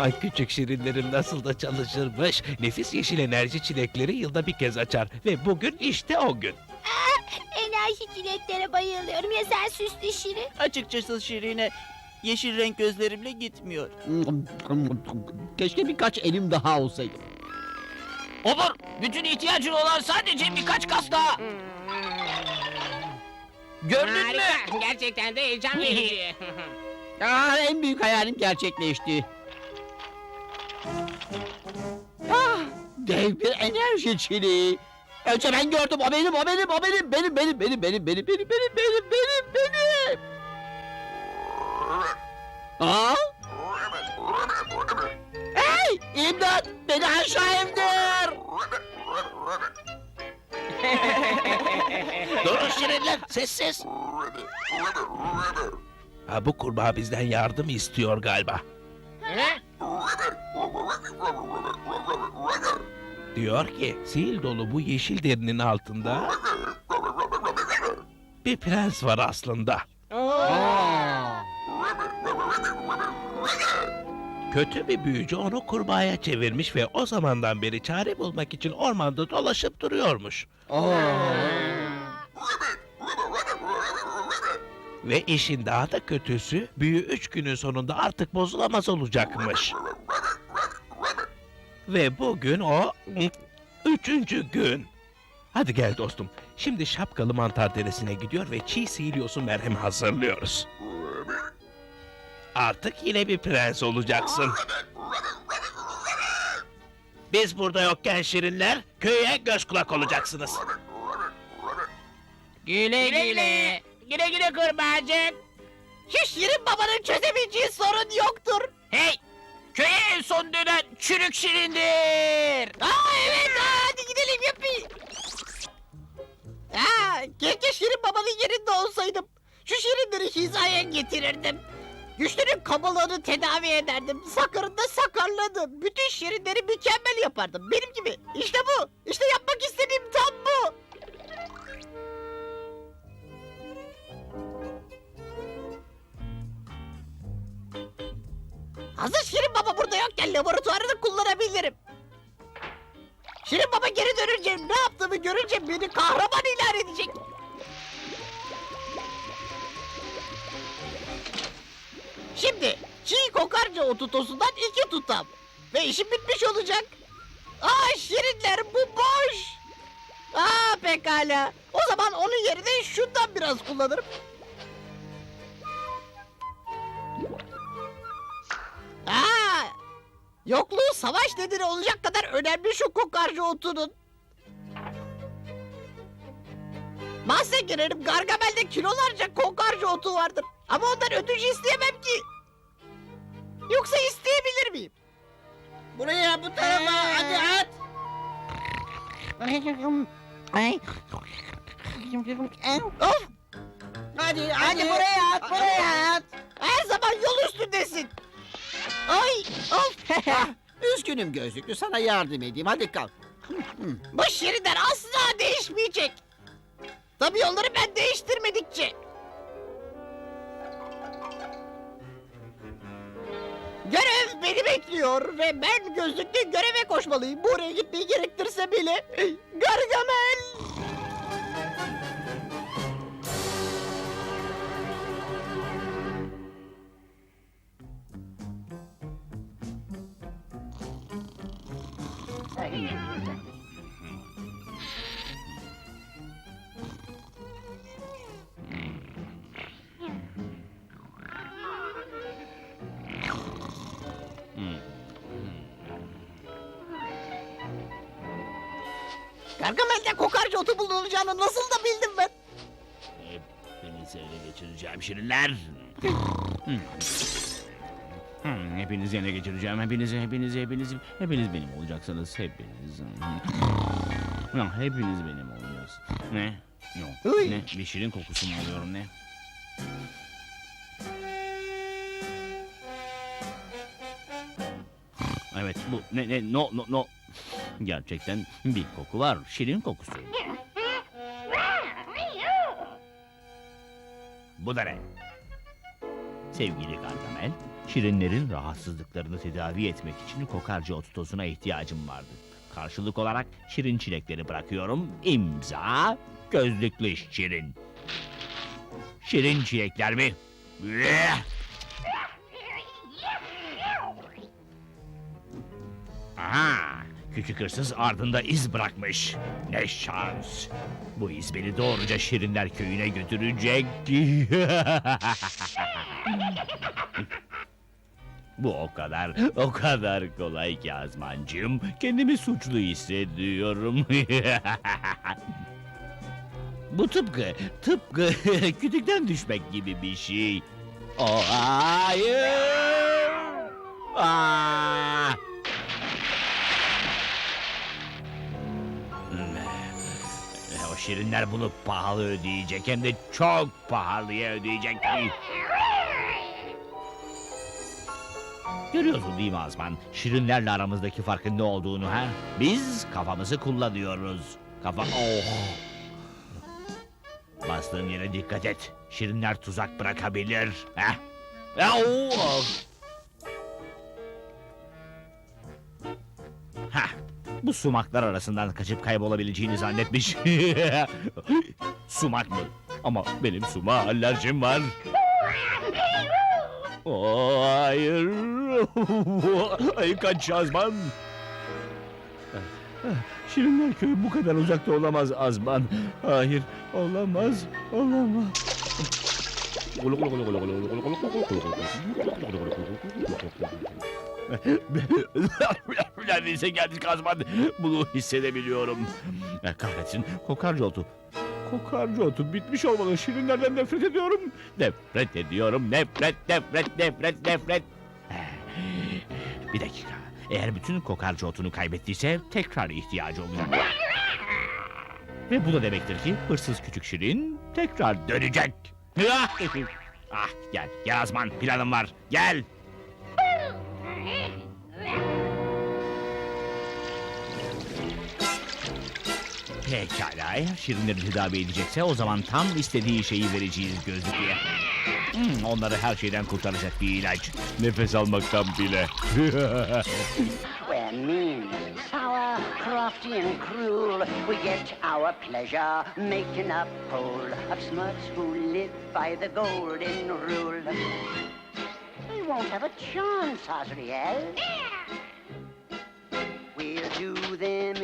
Aman küçük şirinlerim nasıl da çalışırmış. Nefis yeşil enerji çilekleri yılda bir kez açar. Ve bugün işte o gün. Enerji çileklere bayılıyorum. Ya sen süslü şirin? Açıkçası Şirine yeşil renk gözlerimle gitmiyor. Keşke birkaç elim daha olsaydı. Olur. Bütün ihtiyacın olan sadece birkaç kas daha. Gördün mü? Harika. Gerçekten de heyecan verici. Aa, en büyük hayalim gerçekleşti. Ah, dev bir enerji çiliği. Önce ben gördüm. O benim, o benim, o benim, benim, benim, benim, benim, benim, benim, benim, benim, benim, benim. Aa? Hey, imdat! Beni aşağı indir! Durun şirinler sessiz. Ha bu kurbağa bizden yardım istiyor galiba. Diyor ki sil dolu bu yeşil derinin altında bir prens var aslında. Kötü bir büyücü onu kurbağaya çevirmiş ve o zamandan beri çare bulmak için ormanda dolaşıp duruyormuş. Ve işin daha da kötüsü büyü üç günün sonunda artık bozulamaz olacakmış. Ve bugün o üçüncü gün. Hadi gel dostum. Şimdi şapkalı mantar deresine gidiyor ve çiğ sihirliyosu merhem hazırlıyoruz. Artık yine bir prens olacaksın. Biz burada yokken şirinler köye göz kulak olacaksınız. güle güle. Güle güle kurbağacık. Şu Şirin babanın çözemeyeceği sorun yoktur. Hey! Köye en son dönen çürük şirindir. Aa evet aa, hadi gidelim yapayım. Aa, keşke Şirin babanın yerinde olsaydım. Şu şirinleri hizaya getirirdim. Güçlünün kabalığını tedavi ederdim. Sakarını da sakarladım. Bütün şirinleri mükemmel yapardım. Benim gibi. İşte bu. İşte yapmak istediğim Hazır Şirin Baba burada yokken laboratuvarını kullanabilirim. Şirin Baba geri dönünce ne yaptığımı görünce beni kahraman ilan edecek. Şimdi çiğ kokarca otu tosundan iki tutam. Ve işim bitmiş olacak. Aa şirinler bu boş. Aa pekala. O zaman onun yerine şundan biraz kullanırım. Aa, yokluğu savaş nedeni olacak kadar önemli şu kokarca otunun. Bahse girerim Gargamel'de kilolarca kokarca otu vardır. Ama ondan ödünç isteyemem ki. Yoksa isteyebilir miyim? Buraya bu tarafa hadi at. Of! Hadi, hadi buraya at, buraya at. Her zaman yol üstündesin. Ay, of! Ah, Üzgünüm gözlüklü sana yardım edeyim hadi kalk. Bu şirinler asla değişmeyecek. Tabii yolları ben değiştirmedikçe. Görev beni bekliyor ve ben gözlüklü göreve koşmalıyım. Buraya gitmeyi gerektirse bile. Gargamel! Geçireceğim şirinler. Hmm, hepinizi ele geçireceğim. Hepinizi, hepinizi, hepinizi. Hepiniz benim olacaksınız. Hepiniz. Hmm. Ya, hepiniz benim olacaksınız. Ne? Yok. Uy. Ne? Bir şirin kokusu mu alıyorum ne? Evet bu ne ne no no no. Gerçekten bir koku var. Şirin kokusu. Bu da ne? Sevgili Gargamel, şirinlerin rahatsızlıklarını tedavi etmek için kokarca otu tozuna ihtiyacım vardı. Karşılık olarak şirin çilekleri bırakıyorum. İmza, gözlüklü şirin. Şirin çilekler mi? Aha! Küçük hırsız ardında iz bırakmış. Ne şans! Bu iz beni doğruca Şirinler köyüne götürecek. Bu o kadar, o kadar kolay ki Azmancığım. Kendimi suçlu hissediyorum. Bu tıpkı, tıpkı kütükten düşmek gibi bir şey. Oh, hayır! Aa! Şirinler bunu pahalı ödeyecek hem de çok pahalıya ödeyecek. Görüyorsun değil mi Azman? Şirinlerle aramızdaki farkın ne olduğunu ha? Biz kafamızı kullanıyoruz. Kafa... Oh! Bastığın yere dikkat et. Şirinler tuzak bırakabilir. Ha? Au! Ha, bu sumaklar arasından kaçıp kaybolabileceğini zannetmiş. Sumak mı? Ama benim suma alerjim var. Oo, hayır. Ay kaç Azman. Şirinler köyü bu kadar uzakta olamaz Azman. Hayır, olamaz, olamaz. Neredeyse geldik Azman. Bunu hissedebiliyorum. Kahretsin, kokarca otu. Kokarca otu bitmiş olmalı. Şirinlerden nefret ediyorum. Nefret ediyorum. Nefret, nefret, nefret, nefret. Bir dakika. Eğer bütün kokarca otunu kaybettiyse tekrar ihtiyacı olacak. Ve bu da demektir ki hırsız küçük şirin tekrar dönecek. ah gel, gel Azman planım var. Gel. Pekala eğer şirinleri tedavi edecekse o zaman tam istediği şeyi vereceğiz gözlüklüye. Hmm, onları her şeyden kurtaracak bir ilaç. Nefes almaktan bile. We're mean, sour, crafty, and cruel. We get our pleasure making a poll of smarts who live by the golden rule. They won't have a chance, Azriel. We'll do them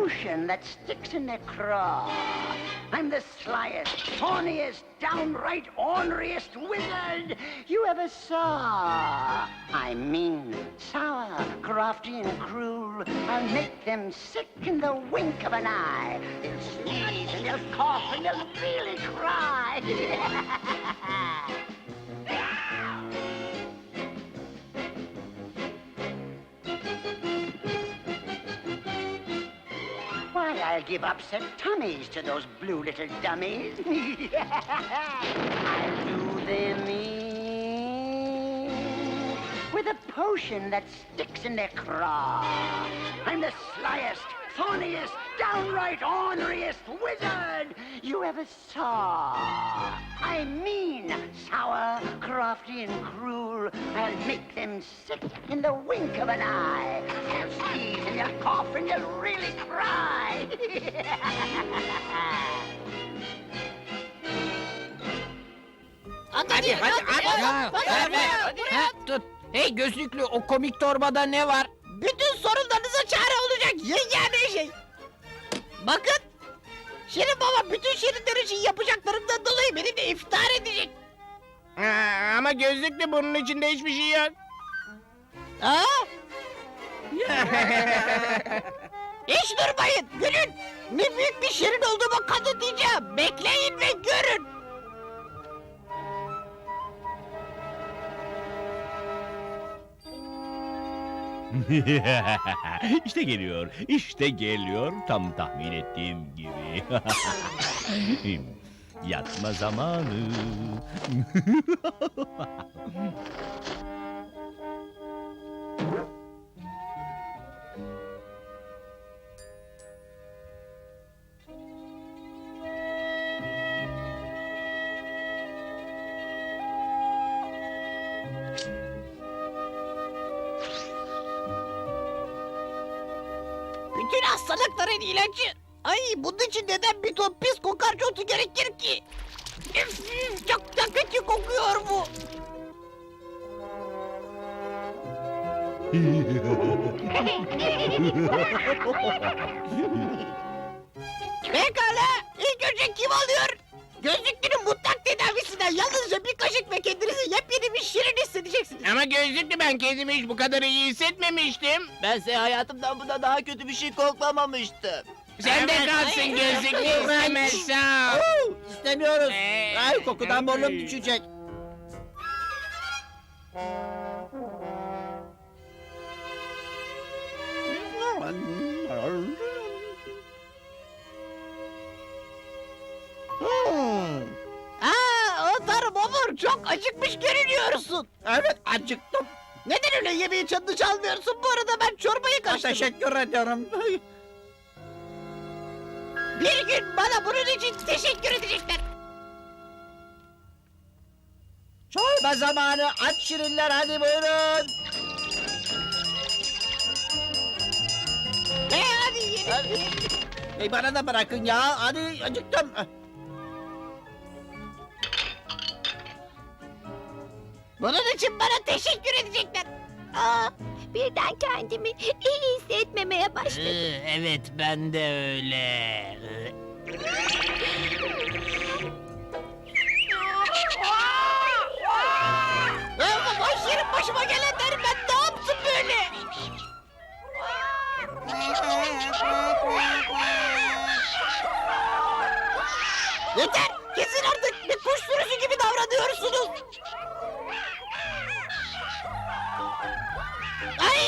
potion that sticks in their craw. I'm the slyest, thorniest, downright orneriest wizard you ever saw. I mean, sour, crafty, and cruel. I'll make them sick in the wink of an eye. They'll sneeze and they'll cough and they'll really cry. I'll give upset tummies to those blue little dummies. I'll do them in with a potion that sticks in their craw. I'm the slyest, thorniest, downright orneriest wizard you ever saw. I mean sour, crafty, and cruel. I'll make them sick in the wink of an eye. I'll sneeze and you'll cough and you'll really cry. Hadi hadi hadi. Ya, ver ver. Ha, tut. Hey gözlüklü o komik torbada ne var? Bütün sorunlarınıza çare olacak yegane şey. Bakın. Şirin baba bütün şirinler için yapacaklarımdan dolayı benimle iftihar edecek. ama gözlüklü bunun içinde hiçbir şey yok. Ha? Hiç durmayın, gülün. Ne büyük bir şirin olduğumu kanıtlayacağım. Bekleyin ve işte geliyor, işte geliyor. Tam tahmin ettiğim gibi. Yatma zamanı. hastalıkların ilacı. Ay bunun için neden bir ton pis kokarca otu gerekir ki? Üf, çok da kötü kokuyor bu. Pekala. İlk önce kim alıyor? Gözlüklünün mutlak tedavisinden yalnızca bir kaşık ve kendinizi yepyeni bir şirin hissedeceksiniz. Ama gözlüklü ben kendimi hiç bu kadar iyi hissetmemiştim. Bense hayatımdan buna daha kötü bir şey koklamamıştım. Sen de kalsın gözlüklü istemezsen. Oo, istemiyoruz. Ee, Ay kokudan burnum ee. düşecek. Acıkmış görünüyorsun. Evet acıktım. Neden öyle yemeği çadını çalmıyorsun? Bu arada ben çorbayı karıştırdım. Teşekkür ederim. Bir gün bana bunun için teşekkür edecekler. Çorba zamanı aç şirinler hadi buyurun. E hadi yiyelim. Hey bana da bırakın ya hadi acıktım. Bunun için bana teşekkür edecekler. Aa, birden kendimi iyi hissetmemeye başladım. Ee, evet ben de öyle. Ee, boş başıma gelenler ben ne yaptım böyle? Yeter! Kesin artık bir kuş sürüsü gibi davranıyorsunuz. Ay!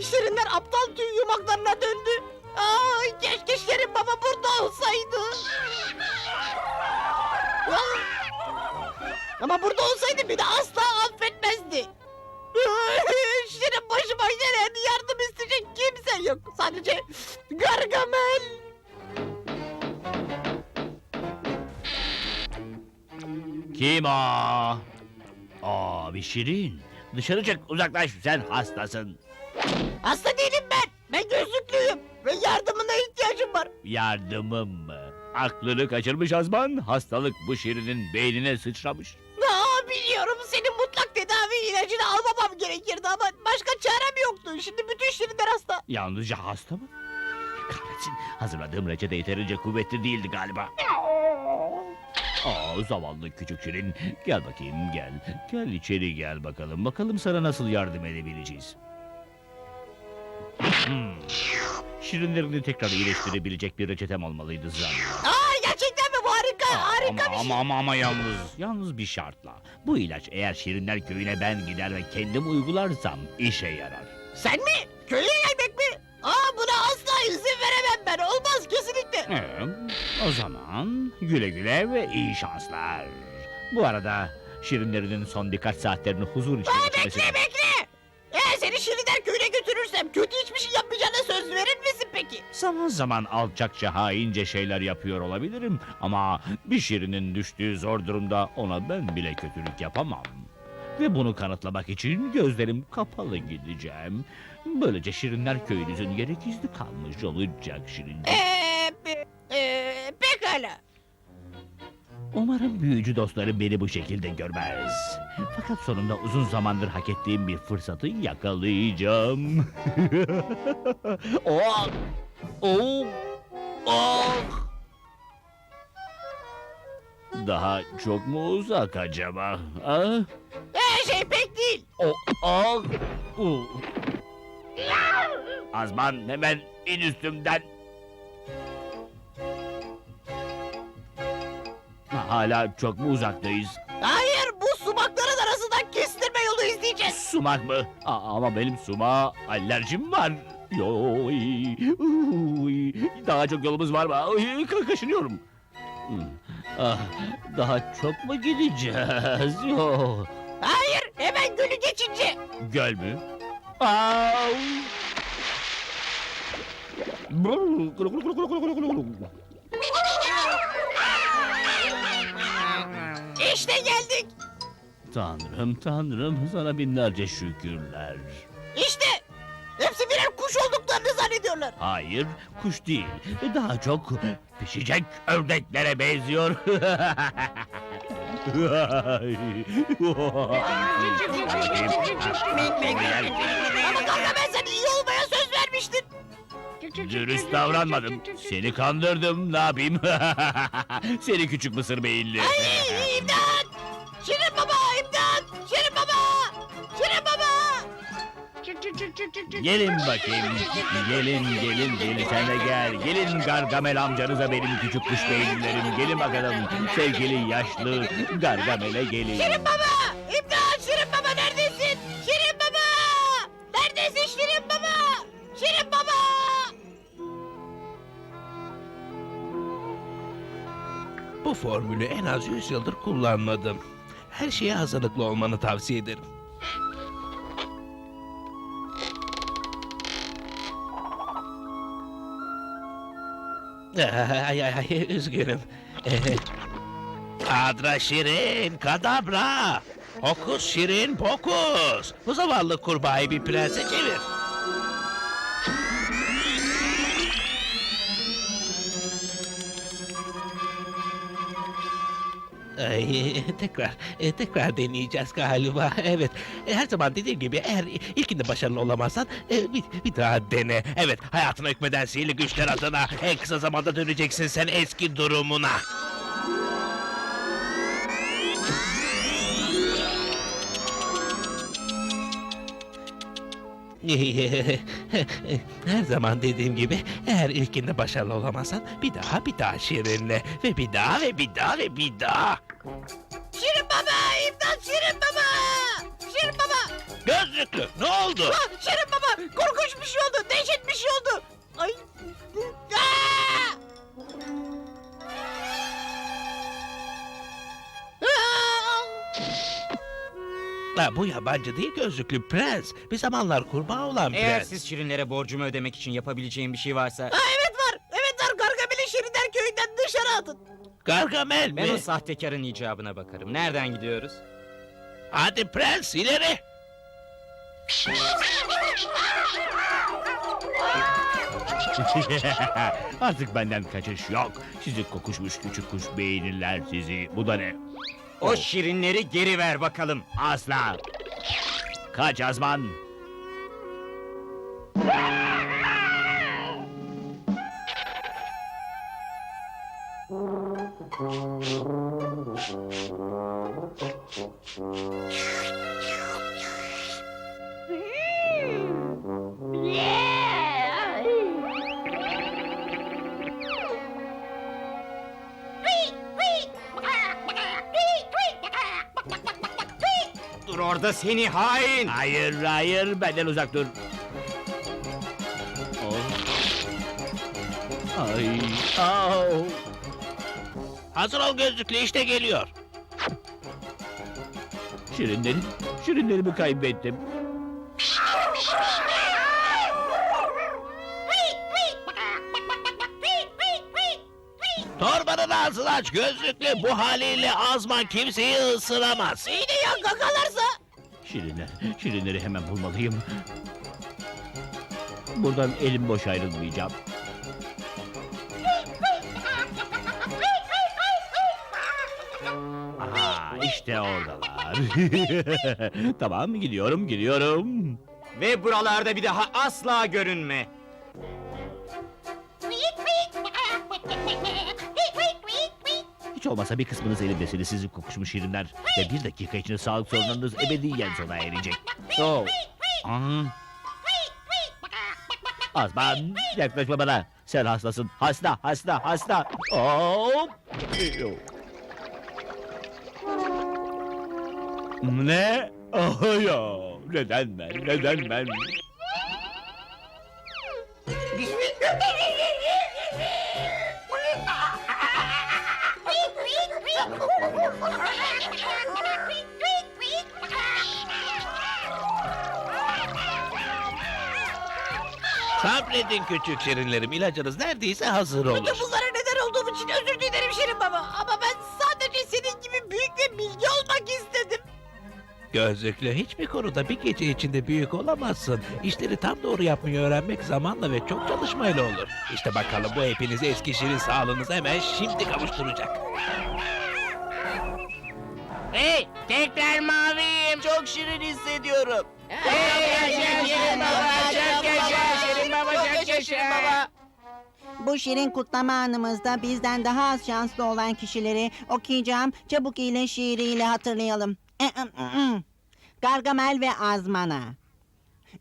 Şirinler aptal tüy yumaklarına döndü. Ay keşke Şirin baba burada olsaydı. Ama burada olsaydı beni asla affetmezdi. Şirin başıma gelen yardım isteyecek kimse yok. Sadece Gargamel. Kim o? Aa bir şirin. Dışarı çık uzaklaş sen hastasın. Hasta değilim ben. Ben gözlüklüyüm. Ve yardımına ihtiyacım var. Yardımım mı? Aklını kaçırmış Azman. Hastalık bu şirinin beynine sıçramış. Aa, biliyorum senin mutlak tedavi ilacını almamam gerekirdi ama başka çarem yoktu. Şimdi bütün şirinler hasta. Yalnızca hasta mı? Kahretsin. Hazırladığım reçete yeterince kuvvetli değildi galiba. Aa zavallı küçük şirin. Gel bakayım gel. Gel içeri gel bakalım. Bakalım sana nasıl yardım edebileceğiz. Hmm. Şirinlerini tekrar iyileştirebilecek bir reçetem olmalıydı zannediyorum. Aa, gerçekten mi bu harika? Harika ama, bir şey. ama ama ama yalnız, yalnız bir şartla. Bu ilaç eğer Şirinler köyüne ben gider ve kendim uygularsam işe yarar. Sen mi? Köye gelmek mi? Aa buna asla izin veremem ben. Olmaz kesinlikle. Ee, o zaman güle güle ve iyi şanslar. Bu arada Şirinlerinin son birkaç saatlerini huzur içinde geçirmesi... Bekle bekle. Eğer seni Şirinler köyüne götürürsem kötü hiçbir şey yapmayacağına söz verir misin peki? Zaman zaman alçakça haince şeyler yapıyor olabilirim ama bir şirinin düştüğü zor durumda ona ben bile kötülük yapamam. Ve bunu kanıtlamak için gözlerim kapalı gideceğim. Böylece Şirinler köyünüzün yeri gizli kalmış olacak Şirincik. Eee, Umarım büyücü dostlarım beni bu şekilde görmez. Fakat sonunda uzun zamandır hak ettiğim bir fırsatı yakalayacağım. oh! Oh! Oh! Daha çok mu uzak acaba? Ah? Her şey pek değil. Oh! Oh! Uh. Azman hemen in üstümden. Hala çok mu uzaktayız? Hayır bu sumakların arasından kestirme yolu izleyeceğiz. Sumak mı? Aa, ama benim suma alerjim var. Yoy, uy, daha çok yolumuz var mı? Ka- kaşınıyorum. Hmm, Ah, daha çok mu gideceğiz? Yo. Hayır hemen gölü geçince. Göl mü? Au! İşte geldik. Tanrım tanrım sana binlerce şükürler. İşte. Hepsi birer kuş olduklarını zannediyorlar. Hayır, kuş değil. Daha çok pişecek ördeklere benziyor. Ama Gargamel sen iyi olmaya söz vermiştin. Dürüst davranmadım. Seni kandırdım. Ne yapayım? Seni küçük mısır beyinli. Ay imdat. Şirin baba imdat. Şirin baba. Şirin baba. Gelin bakayım. Gelin gelin gelin de gel. Gelin Gargamel amcanıza benim küçük kuş beyinlerim. Gelin bakalım. Sevgili yaşlı Gargamel'e gelin. Şirin baba. İmdat formülü en az 100 yıldır kullanmadım. Her şeye hazırlıklı olmanı tavsiye ederim. Ay ay ay üzgünüm. Kadra şirin, kadabra. Hokus şirin pokus. Bu zavallı kurbağayı bir prense çevir. Ay, tekrar, e, tekrar deneyeceğiz galiba. Evet, e, her zaman dediğim gibi eğer ilkinde başarılı olamazsan e, bir, bir daha dene. Evet, hayatına hükmeden sihirli güçler adına en kısa zamanda döneceksin sen eski durumuna. Her zaman dediğim gibi eğer ilkinde başarılı olamazsan bir daha bir daha şirinle ve bir daha ve bir daha ve bir daha. Şirin baba imdat Şirin baba. Şirin baba. Gözlüklü ne oldu? Ah, Şirin baba korkunç bir şey oldu. Dehşet bir şey oldu. Ay. Aa! Aa! Ha, bu yabancı değil gözlüklü prens. Bir zamanlar kurbağa olan Eğer prens. siz Şirinlere borcumu ödemek için yapabileceğim bir şey varsa... Aa, evet var. Evet var. Gargamel'i Şirinler köyünden dışarı atın. Gargamel Ben mi? o sahtekarın icabına bakarım. Nereden gidiyoruz? Hadi prens ileri. Artık benden kaçış yok. Sizi kokuşmuş küçük kuş beyinliler sizi. Bu da ne? O Şirinleri geri ver bakalım. Asla. Kaç Azman. Dur orada seni hain! Hayır hayır benden uzak dur. Oh. Ay. Au. Hazır ol gözlükle işte geliyor. Şirinlerim, şirinlerimi kaybettim. Torbanın ağzını aç gözlüklü bu haliyle azman kimseyi ısıramaz. İyi de ya gagalarsa. Şirinler, şirinleri hemen bulmalıyım. Buradan elim boş ayrılmayacağım. İşte oradalar. tamam, gidiyorum, gidiyorum. Ve buralarda bir daha asla görünme. Hiç olmazsa bir kısmınız elimdesiniz sizin kokuşmuş şirinler. Ve bir dakika içinde sağlık sorunlarınız ebediyen sona erecek. Oh. Aa. Azman yaklaşma bana. Sen hastasın. Hasta, hasta, hasta. Hop. Ne? Ah ya. Neden ben? Neden ben? Sabredin küçük şirinlerim ilacınız neredeyse hazır olur. Gözlüklü hiçbir konuda bir gece içinde büyük olamazsın. İşleri tam doğru yapmayı öğrenmek zamanla ve çok çalışmayla olur. İşte bakalım bu hepinizi eski şirin sağlığınız hemen şimdi kavuşturacak. Hey tekrar maviyim. Çok şirin hissediyorum. Hey yaşa Şirin Baba. Çok yaşa Şirin Baba. Çok yaşa. Bu şirin kutlama anımızda bizden daha az şanslı olan kişileri okuyacağım çabuk ile şiiriyle hatırlayalım. Gargamel ve Azmana.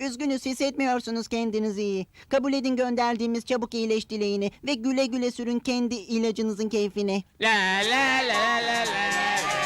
Üzgünüz hissetmiyorsunuz kendinizi iyi. Kabul edin gönderdiğimiz çabuk iyileş dileğini ve güle güle sürün kendi ilacınızın keyfini. La la la la la.